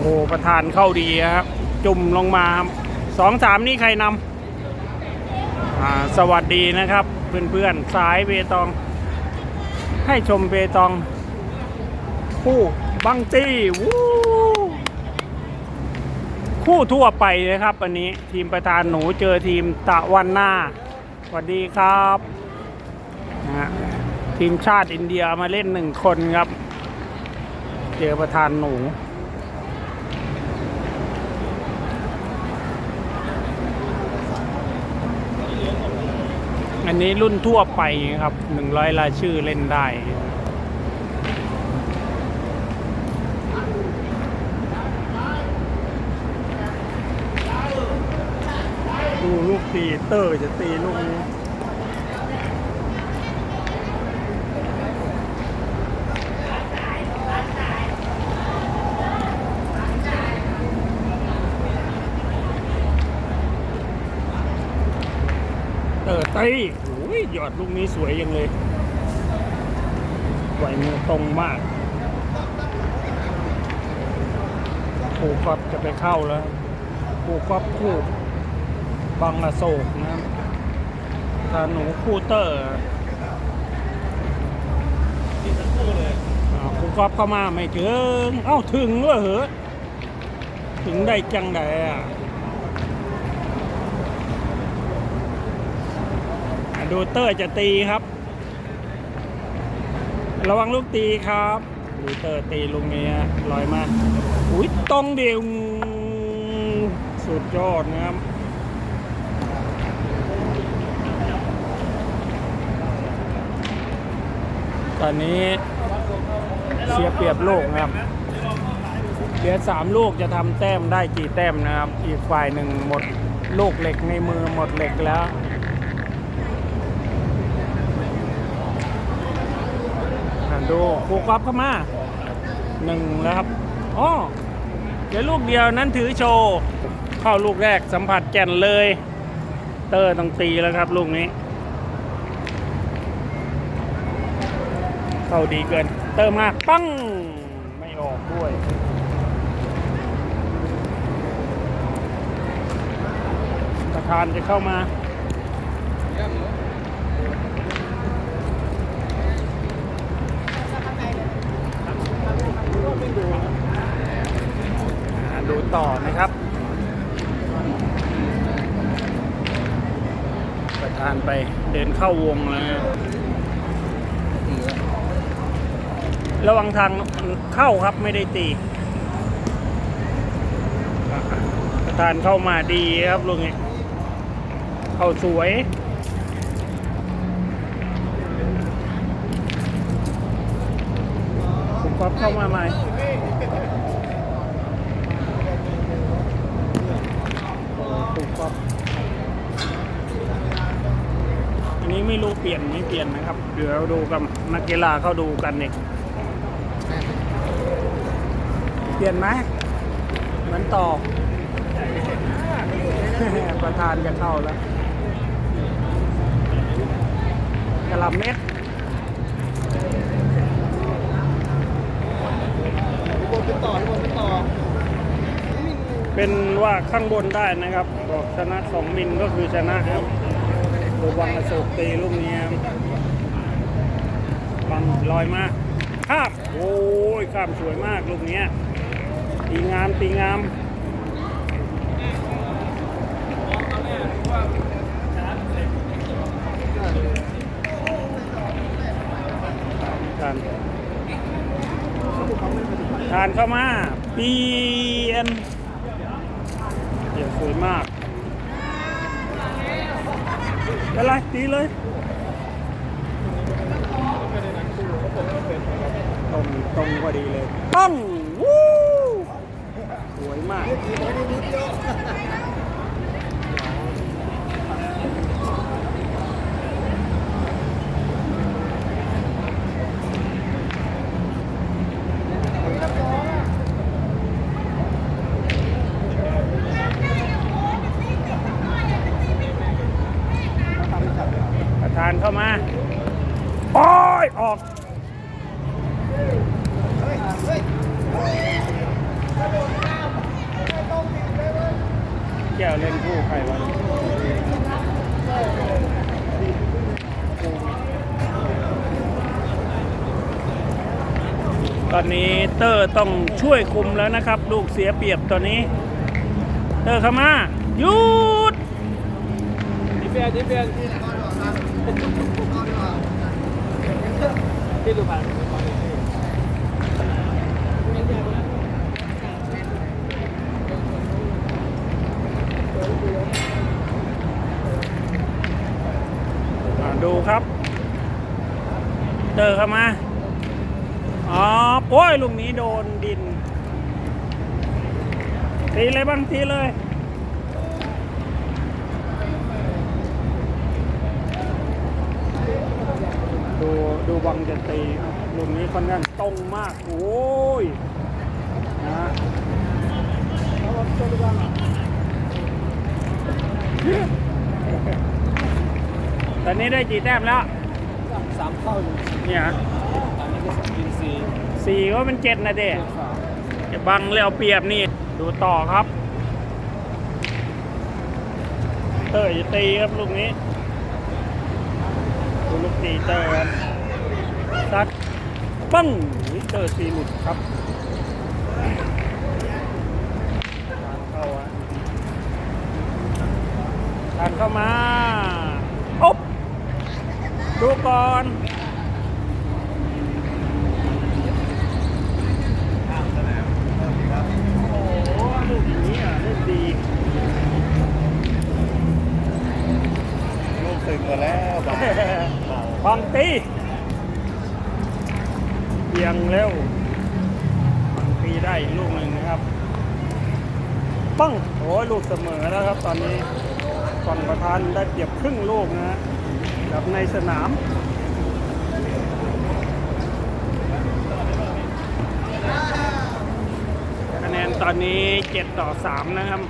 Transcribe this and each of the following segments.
โหประธานเข้าดีครับ จุ่มลงมาสองสามนี่ใครนำสวัสดีนะครับ เพื่อนๆ สายเบตอง ให้ชมเบตอง คู่บังจี้วู้คู่ทั่วไปนะครับ อันนี้ทีมประธานหนูเจอทีมตะวันหน้าสวัสดีครับนะทีมชาติอินเดียมาเล่นหนึ่งคนครับ เจอประธานหนู อันนี้รุ่นทั่วไปครับหนึ่งร้อยรายชื่อเล่นได้ดูลูกตีเตอร์จะตีลูกนี้เตอร์ตี หยอดลูกนี้สวยยังเลยไหวมือตรงมากครูครับจะไปเข้าแล้วครูครับคู่บังอโศกนะครับถ้าหนูคู่เตอร์อ่าครูครับเข้ามาไม่ถึง เอ้าถึงเหรอเหรอถึงได้จังไดอะ ดูเตอร์จะตีครับ ระวังลูกตีครับดูเตอร์ตีลูกนี้ฮะลอยมาอุ้ยตรงเดียวสุดยอดนะครับตอนนี้เสียเปรียบลูกนะครับเหลือสามลูกจะทำแต้มได้กี่แต้มนะครับ อีกฝ่ายหนึ่งหมดลูกเหล็กในมือหมดเหล็กแล้ว อะดูครูกอฟเข้ามาหนึ่งแล้วครับอ๋อเดี๋ยวลูกเดียวนั้นถือโชว์ เข้าลูกแรกสัมผัสแก่นเลย เตอร์ต้องตีแล้วครับ ลูกนี้ เข้าดีเกิน เตอร์มากปั้งไม่ออกด้วยประธานจะเข้ามา อ่า ดูต่อนะครับประธานไปเดินเข้าวงแล้วระวังทางเข้าครับไม่ได้ตี ประธานเข้ามาดีครับลุงนี้เข้าสวยผมครับเข้ามาใหม่ อันนี้ไม่รู้เปลี่ยนไม่เปลี่ยนนะครับ เดี๋ยวดูกับนักกีฬาเข้าดูกันเองเปลี่ยนไหมเหมือนต่อ ประธานจะเข้าแล้วกระลำเม็ด เป็นว่าข้างบนได้นะครับบอกชนะสองมิลก็คือชนะครับดูวังอโศกตีลูกนี้ครับบังลอยมาข้ามโอ้ยข้ามสวยมากลูกเนี้ยตีงามตีงามทาน ทานเข้ามาเปลี่ยนเดี๋ยวสวยมากเป็นไรตีเลยตรงตรงพอดีเลยปั้งวู้สวยมาก ประธานเข้ามาโอ้ย ออก เวเล่นคู่ใครวะ ตอนนี้เตอร์ต้องช่วยคุมแล้วนะครับ ลูกเสียเปรียบตอนนี้ เตอร์เข้ามาหยุดที่เปลี่ยนที่เปลี่ยนที่ดูผ่านอ่าดูครับ เตอร์เข้ามา อ๋อโอ้ยลูกนี้โดนดินทีเลยบ้างทีเลย ดู ดูบังจะตีครับลูกนี้ค่อนข้างตรงมาก โอ้ย นะตอนนี้ได้กี่แต้มแล้ว สามเข้าอยู่เนี่ยอันนี้ก็กินซี สี่ก็เป็นเจ็ดนะเด็เจ็ดสามจะบังแล้วเปรียบนี่ ดูต่อครับ เตอร์จะตีครับลูกนี้ดูลูกตีเตอร์ครับซัดปังอุ๊ยเตอร์ตีหลุดครับทานเข้าอะทานเข้ามาอ๊บดูก่อน โอ้โหลูกอย่างนี้อะเล่นดี ลูกตึงมา แล้วบางตีเบียงเร็วบังตีได้ลูกหนึ่งนะครับ ปังโอ้ลูกเสมอแล้วครับ ตอนนี้ฝั่งประธานได้เปรียบครึ่งลูกนะฮะกับในสนามคะแนนตอนนี้ 7 ต่อ 3 นะครับ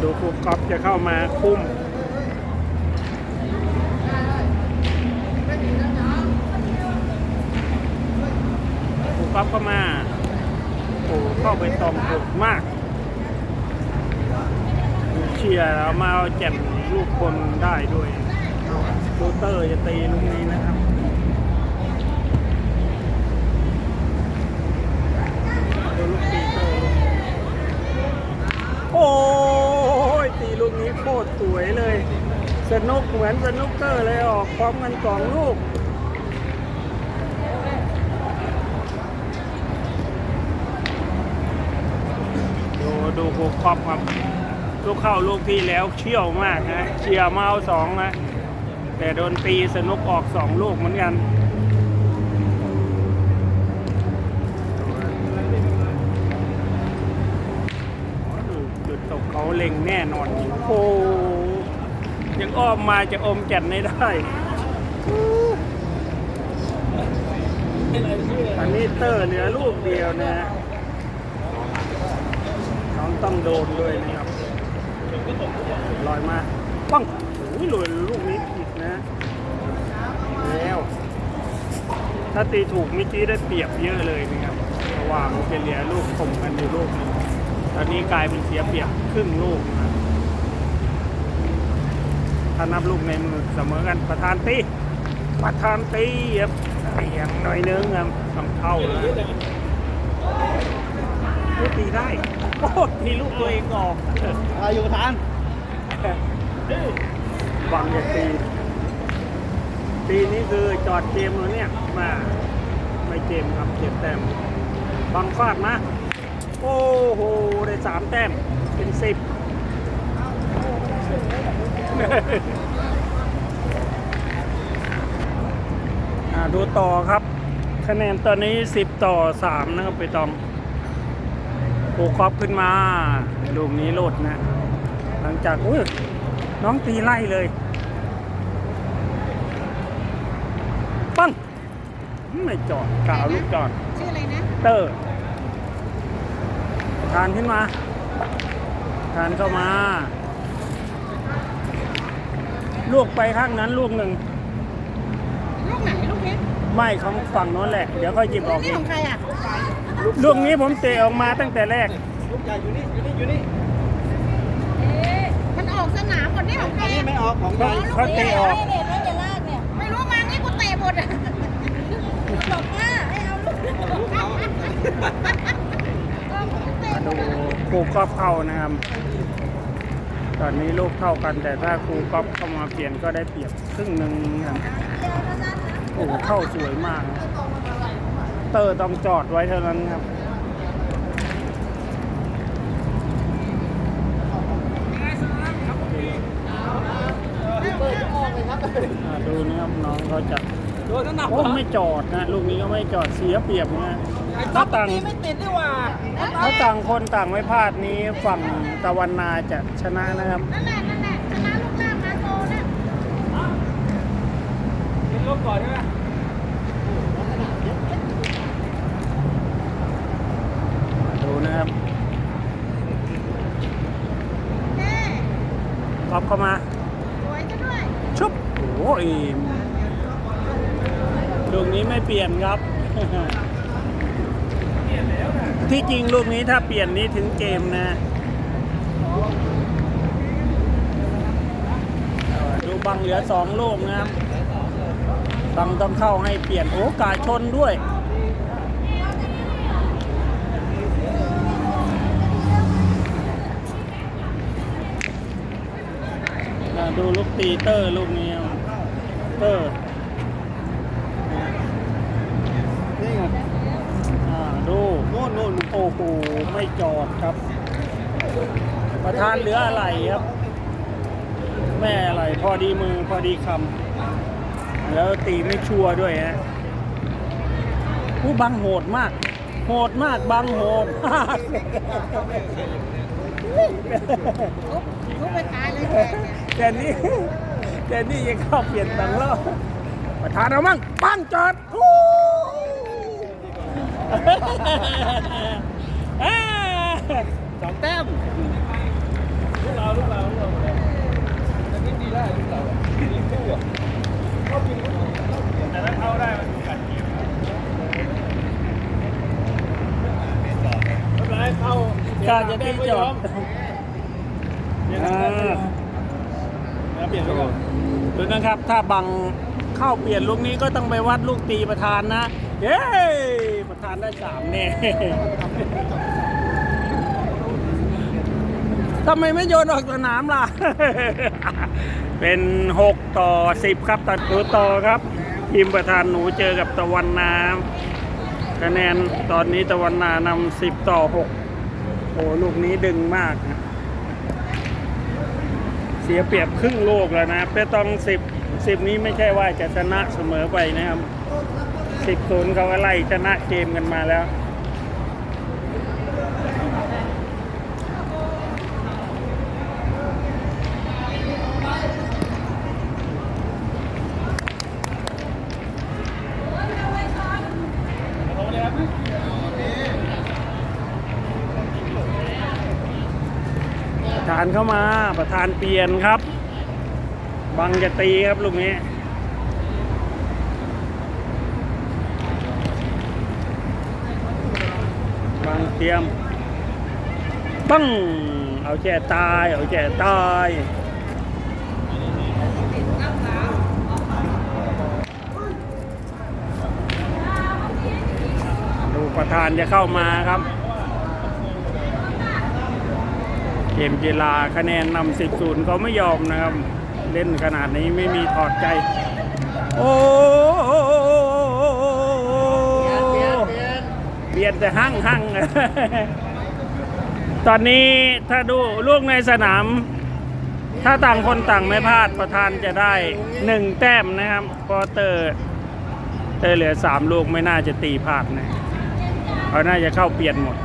ดูครูกอฟจะเข้ามาคุ้ม ครูกอฟก็มาโอ้เข้าไปตองถูกมาก เชียร์แล้วมาเอาแจ่มลูกคนได้ด้วยดูเตอร์จะตีลูกนี้นะครับดูลูกตีเตโอ้ยตีลูกนี้โคตรสวยเลย สนุกเหมือนสนุกเกอร์เลยออกพร้อมกันสองลูก ดูโคครอบครับ ลูกเข้าลูกที่แล้วเชี่ยวมากนะเชียร์มาเอาสองนะแต่โดนตีสนุกออกสองลูกเหมือนกันจุดตกเขาเล็งแน่นอนโอ้ยังอ้อมมาจะอมแก่นไม่ได้อันนี้เตอร์เหลือลูกเดียวนะ ต้องโดนด้วยนะครับลอยมาปังโอ้ยลอยลูกนี้ผิดนะแล้วถ้าตีถูกเมื่อกี้ได้เปรียบเยอะเลยนะครับระหว่างเป็นเหลือลูกขมกันอยู่ลูกนึงตอนนี้กลายเป็นเสียเปรียบครึ่งลูกนะถ้านับลูกในมือเสมอกันประธานตีประธานตีครับเปียงหน่อยนึงครับทำเข้าแล้วลูก ตีได้โอ้ตีลูกตัวเองออกอายุทานบังอย่าตีตีนี้คือจอดเกมแล้วเนี่ยมาไม่เกมครับเก็บแต้มบังฟาดมาโอ้โหได้สามแต้มเป็นสิบอ่าดูต่อครับ คะแนนตอนนี้ 10 ต่อ 3 นะครับไปตอง โคครอบขึ้นมา ลูกนี้โลดนะ หลังจากอุ้ยน้องตีไล่เลย ปังไม่จอดกล่าวลูกจอด ชื่ออะไรนะ เตอร์ทานขึ้นมา ทานเข้ามา ลูกไปข้างนั้นลูกหนึ่ง ลูกไหนลูกนี้ไม่ของฝั่งโน้นแหละ เดี๋ยวค่อยหยิบออกนี่เอของงใครอะ ลูกนี้ผมเตะออกมาตั้งแต่แรก ลูกใหญ่อยู่นี่อยู่นี่อยู่นี่เอ๊ะมันออกสนามหมดนี่ของอันแกนี้ไม่ออกของใหญ่เขาเตะออกเนี่ยแล้วจะลากเนี่ยไม่รู้มางี้กูเตะหมดอะบอกว่าให้เอาลูกลูกเขามาดูครูก๊อฟเข้านะครับ ตอนนี้ลูกเท่ากัน แต่ถ้าครูก๊อฟเข้ามาเปลี่ยนก็ได้เปรียบครึ่งหนึ่งครับโอ้โหเข้าสวยมากนะ เตอร์ต้องจอดไว้เท่านั้นครับอ่าดูนะครับน้องเขาจะโดนนั่นหนักโอ้ไม่จอดนะ ลูกนี้ก็ไม่จอดเสียเปรียบนะถ้าต่างไม่ติดด้วยว่ะถ้าต่างคนต่างไม่พลาดนี้ฝั่งตะวันนาจะชนะนะครับนั่นแหละนั่นแหละชนะลูกหน้ามาโตนะเป็นลบก่อนใช่ไหม นะครับเอ๊ะก๊อฟเข้ามาสวยซะด้วยชุบโอ้ยลูกนี้ไม่เปลี่ยนครับ ที่จริงลูกนี้ถ้าเปลี่ยนนี้ถึงเกมนะ ดูบังเหลือสองลูกนะครับบังต้องเข้าให้เปลี่ยนโอกาสชนด้วย ดูลูกตีเตอร์ลูกนี้ครับเตอร์นี่ไงอ่าดูโน่นโน่นโอ้โหไม่จอดครับ ประธานเหลืออะไรครับ แม่อะไรพอดีมือพอดีคำแล้วตีไม่ชัวร์ด้วยฮะผู้บังโหดมาก โหดมากบังโหดมากทุบไปตายเลยแกเนี่ย แต่นี่แต่นี่ยังเข้าเปลี่ยนตังค์แล้วประธานเอามั่งปั้งจอดโอ้อ่าสองแต้มลูกเราลูกเราลูกเราแต่นี่ดีได้ลูกเราดีคู่อะก็กินแต่ถ้าเข้าได้มันกัดเกมไม่เป็นไรเข้าการจะตีจอดเปลี่ยนอ่า แล้วเปลี่ยนไปก่อนดูนะครับ ถ้าบังเข้าเปลี่ยนลูกนี้ก็ต้องไปวัดลูกตีประธานนะ เย้ประธานได้สามแน่ทำไมไม่โยนออกสนามล่ะ เป็น 6 ต่อ 10 ครับตัดตัวต่อครับ ทีมประธานหนูเจอกับตะวันนาคะแนนตอนนี้ตะวันนานำ10 ต่อ 6 โอ้ลูกนี้ดึงมากนะ เสียเปรียบครึ่งโลกแล้วนะเปตอง10 10นี้ไม่ใช่ว่าจะชนะเสมอไปนะครับสิบศูนย์เขาอะไรชนะเกมกันมาแล้ว ธานเข้ามาประธานเปลี่ยนครับ บังจะตีครับลูกนี้บังเตรียมปังเอาแจตาย เอาแจตายดูประธานจะเข้ามาครับ เก มกีฬาคะแนนนำสิบศูนย์เขาไม่ยอมนะครับ เล่นขนาดนี้ไม่มีถอดใจ โอ้เบียดแต่หั่งหั่งตอนนี้ถ้าดูลูกในสนาม ถ้าต่างคนต่างไม่พลาดประธานจะได้หนึ่งแต้มนะครับเพอเตอร์เตอร์เหลือสามลูกไม่น่าจะตีพลาดนะเขาน่าจะเข้าเปลี่ยนหมด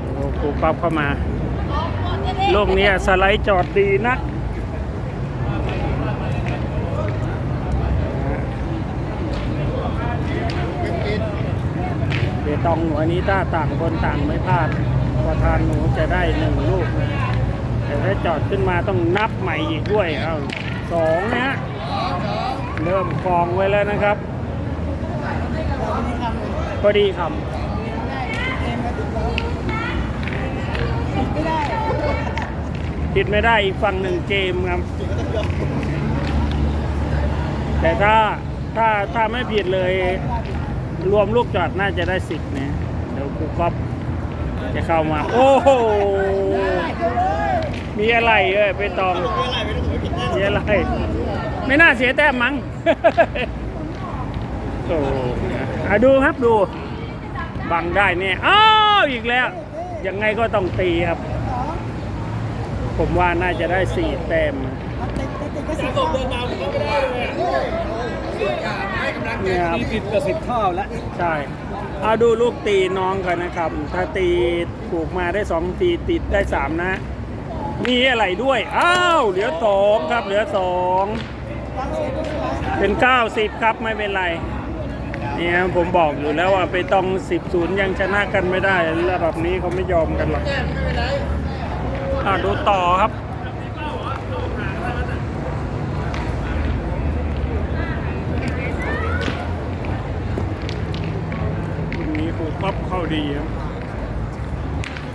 โอ้โหครูป๊อปเข้ามา ลูกนี้สไลด์จอดดีนักเบตองหัวนี้ถ้าต่างคนต่างไม่พลาดประธานหนูจะได้หนึ่งลูก แต่ถ้าจอดขึ้นมาต้องนับใหม่อีกด้วยเอาสองนะฮะเริ่มกองไว้แล้วนะครับพอดีคำ ผิดไม่ได้อีกฝั่งหนึ่งเกมครับ แต่ถ้าถ้าถ้าไม่ผิดเลย รวมลูกจอดน่าจะได้สิบเนี่ยเดี๋ยวครูก๊อฟจะเข้ามา โอ้โห มีอะไรเอ้ยไปตองเสีอะไร ไม่น่าเสียแต้มมั้งโอ้อะดูครับดู บังได้เนี่ยอ้าวอีกแล้ว ยังไงก็ต้องตีครับ ผมว่าน่าจะได้สี่แต้มเนี่ยครับมีผิดกับสิบข้าวแล้วใช่เอาดูลูกตีน้องกันนะครับ ถ้าตีถูกมาได้สองตีติดได้สามนะ มีอะไรด้วย อ้าวเหลือสองครับ เหลือสองเป็นเก้าสิบครับไม่เป็นไรเนี่ยผมบอกอยู่แล้วว่าไปต้องสิบศูนย์ยังชนะกันไม่ได้ ระดับนี้เขาไม่ยอมกันหรอกอ่า ดูต่อครับลูกนี้ครูก๊อปเข้าดีครับ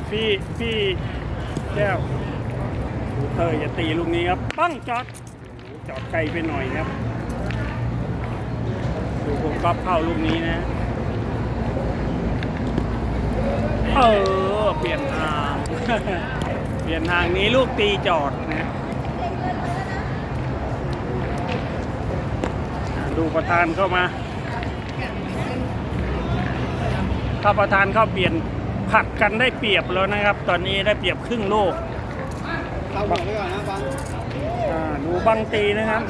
พี่พี่แก้วเธออย่าตีลูกนี้ครับปั้งจอดจอดไกลไปหน่อยครับดูครูก๊อปเข้าลูกนี้นะเออเปลี่ยนทาง เปลี่ยนทางนี้ลูกตีจอดนะอะดูประธานเข้ามา ถ้าประธานเข้าเปลี่ยนผลัดกันได้เปรียบแล้วนะครับ ตอนนี้ได้เปรียบครึ่งโลกเราบอกไว้ก่อนนะบังดูบังตีนะครับ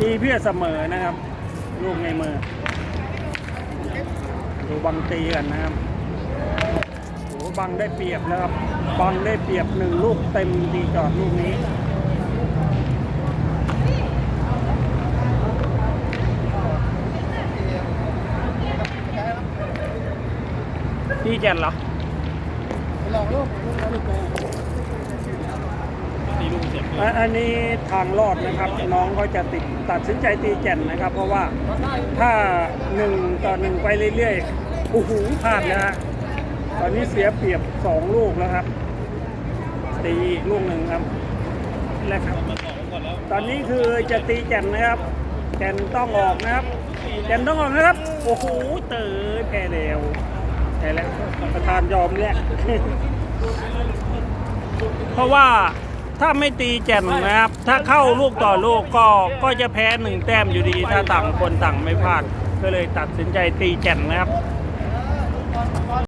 ตีเพื่อเสมอนะครับ ลูกในมือ ดูบังตีกันนะครับ บังได้เปรียบแล้วครับ บังได้เปรียบหนึ่งลูกเต็มดีจอดลูกนี้พี่แจนเหรอลองลูกลูกแล้วลูกแกอันนี้ทางรอดนะครับ น้องก็จะติดตัดสินใจตีแก่นนะครับ เพราะว่าถ้าหนึ่งต่อหนึ่งไปเรื่อยๆโอ้โหพลาดแล้วฮะ ตอนนี้เสียเปรียบสองลูกแล้วครับ ตีอีกลูกหนึ่งครับแล้วครับ ตอนนี้คือจะตีแก่นนะครับ แก่นต้องออกนะครับ แก่นต้องออกนะครับ โอ้โหเต๋อแพ้แล้วแพ้แล้วประธานยอมเนี่ยเพราะว่าถ้าไม่ตีแจ่มนะครับ ถ้าเข้าลูกต่อลูกก็ก็จะแพ้หนึ่งแต้มอยู่ดี ถ้าต่างคนต่างไม่พลาด ก็เลยตัดสินใจตีแจ่มนะครับ